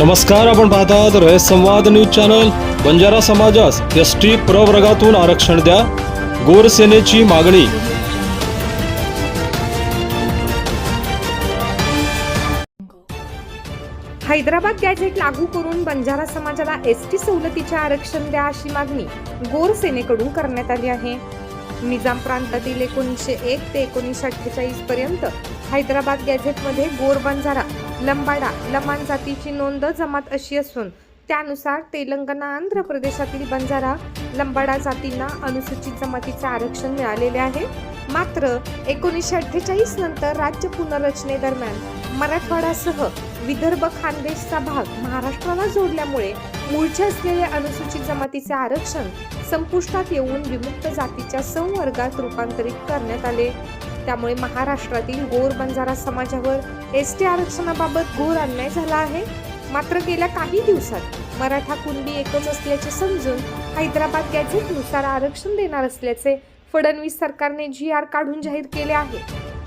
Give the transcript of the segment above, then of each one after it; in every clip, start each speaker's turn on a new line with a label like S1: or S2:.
S1: नमस्कार आपण पाहतात रयत संवाद न्यूज चॅनल. बंजारा समाजास एस टी प्रवर्गातून आरक्षण द्या गोरसेनेची मागणी.
S2: हैदराबाद गॅझेट लागू करून बंजारा समाजाला एस टी सवलतीचे आरक्षण द्या अशी मागणी गोरसेनेकडून करण्यात आली आहे. निजाम प्रांतातील एकोणीसशे एक ते एकोणीसशे अठ्ठेचाळीस पर्यंत हैदराबाद गॅझेटमध्ये गोर बंजारा लंबाडा लमान जातीची नोंद जमात अशी असून त्यानुसार तेलंगणा आंध्र प्रदेशातील बंजारा लंबाडा जातींना अनुसूचित जमातीचे आरक्षण मिळालेले आहे. मात्र एकोणीसशे अठ्ठेचाळीस नंतर राज्य पुनर्रचनेदरम्यान मराठवाड्यासह विदर्भ खानदेशचा भाग महाराष्ट्राला जोडल्यामुळे मूळचे असलेले अनुसूचित जमातीचे आरक्षण संपुष्टात येऊन विमुक्त जातीच्या संवर्गात रूपांतरित करण्यात आले. त्यामुळे महाराष्ट्रातील गोर बंजारा समाजावर एस टी आरक्षणाबाबत घोर अन्याय झाला आहे. मात्र गेल्या काही दिवसात मराठा कुणबी एकच असल्याचे समजून हैदराबाद गॅझेटनुसार आरक्षण देणार असल्याचे फडणवीस सरकारने जी आर काढून जाहीर केले आहे.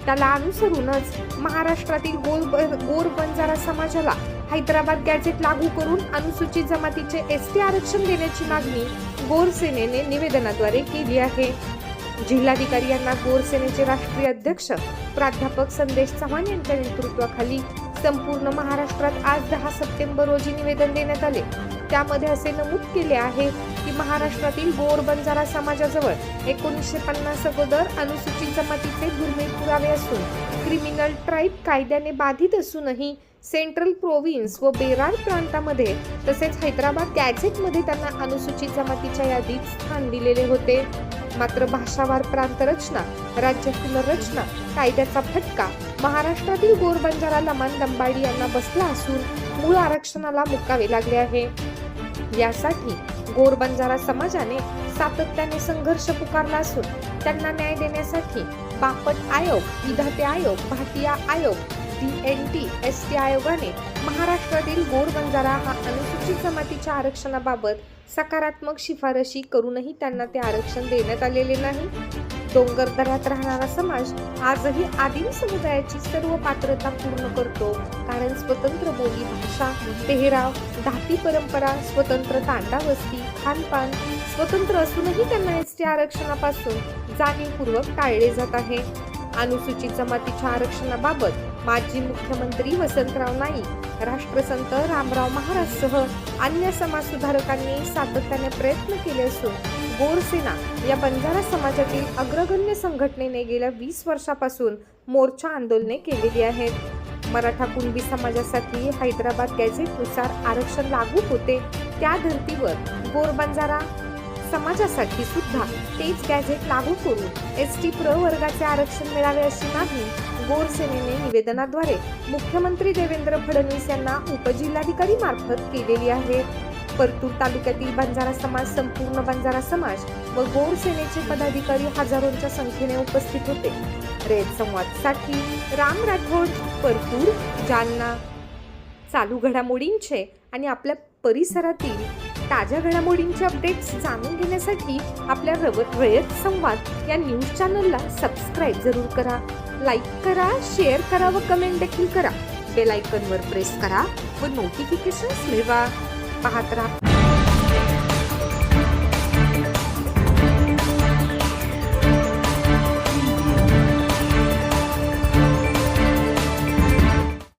S2: त्याला अनुसरूनच महाराष्ट्रातील गोर गोर बंजारा समाजाला हैदराबाद गॅझेट लागू करून अनुसूचित जमातीचे एस टी आरक्षण देण्याची मागणी गोर सेनेने निवेदनाद्वारे केली आहे. जिल्हाधिकारी यांना गोर सेनेचे राष्ट्रीय अध्यक्ष प्राध्यापक संदेश चव्हाण यांच्या नेतृत्वाखाली संपूर्ण महाराष्ट्रात आज दहा सप्टेंबर रोजी निवेदन देण्यात आले. त्यामध्ये असे नमूद केले आहे की महाराष्ट्रातील गोर बंजारा समाजाजवळ एकोणीसशे पन्नास अगोदर अनुसूचित जमातीचे दुर्मिळ पुरावे असून क्रिमिनल ट्राईब कायद्याने बाधित असूनही सेंट्रल प्रोव्हिन्स व बेरार प्रांतामध्ये तसेच हैदराबाद गॅझेटमध्ये त्यांना अनुसूचित जमातीच्या यादीत स्थान दिलेले होते. मात्र भाषावार प्रांत रचना राज्य पुनर्रचना कायद्याचा फटका महाराष्ट्रातील गोरबंजारा लमान लंबाडी यांना बसला असून मूळ आरक्षणाला मुकावे लागले आहे. यासाठी गोरबंजारा समाजाने सातत्याने संघर्ष पुकारला असून त्यांना न्याय देण्यासाठी बापट आयोग विधाते आयोग भाटिया आयोग D N T S T आयोगाने महाराष्ट्रातील गोर बंजारा हा अनुसूचित जमातीच्या आरक्षणाबाबत सकारात्मक शिफारशी करूनही त्यांना ते आरक्षण देण्यात आलेले नाही. डोंगर दऱ्यात राहणारा समाज आजही आदिम समुदायाची सर्व पात्रता पूर्ण करतो. कारण स्वतंत्र बोली भाषा पेहराव धाती परंपरा स्वतंत्र तांडावस्ती खानपान स्वतंत्र असूनही त्यांना एस टी आरक्षणापासून जाणीवपूर्वक टाळले जात आहे. अनुसूचित जमातीच्या आरक्षणाबाबत माजी मुख्यमंत्री वसंतराव नाईक राष्ट्रसंत रामराव महाराजसह अन्य समाजसुधारकांनी सातत्याने प्रयत्न केले असून गोरसेना या बंजारा समाजातील अग्रगण्य संघटनेने गेल्या वीस वर्षापासून मोर्चा आंदोलने केलेली आहेत. मराठा कुणबी समाजासाठी हैदराबाद गॅझेटनुसार आरक्षण लागू होते त्या धर्तीवर गोर बंजारा समाजासाठी सुद्धा तेच गॅझेट लागू करून एस टी प्रवर्गाचे आरक्षण मिळावे अशी मागणी गोर सेनेने निवेदनाद्वारे मुख्यमंत्री देवेंद्र फडणवीस यांना उपजिल्हाधिकारी मार्फत केलेली आहे. परतूर तालुक्यातील बंजारा समाज संपूर्ण बंजारा समाज व गोर सेनेचे पदाधिकारी हजारोंच्या संख्येने उपस्थित होते. रेड संवादसाठी राम राठोड परतूर जालना. चालू घडामोडींचे आणि आपल्या परिसरातील ताज्या घडामोडींचे अपडेट्स जाणून घेण्यासाठी आपल्या रव रयत संवाद या न्यूज चॅनलला सबस्क्राईब जरूर करा. लाईक करा शेअर करा व कमेंट देखील करा. बेल आयकॉनवर प्रेस करा व नोटिफिकेशन्स मिळवा. पाहत राहा.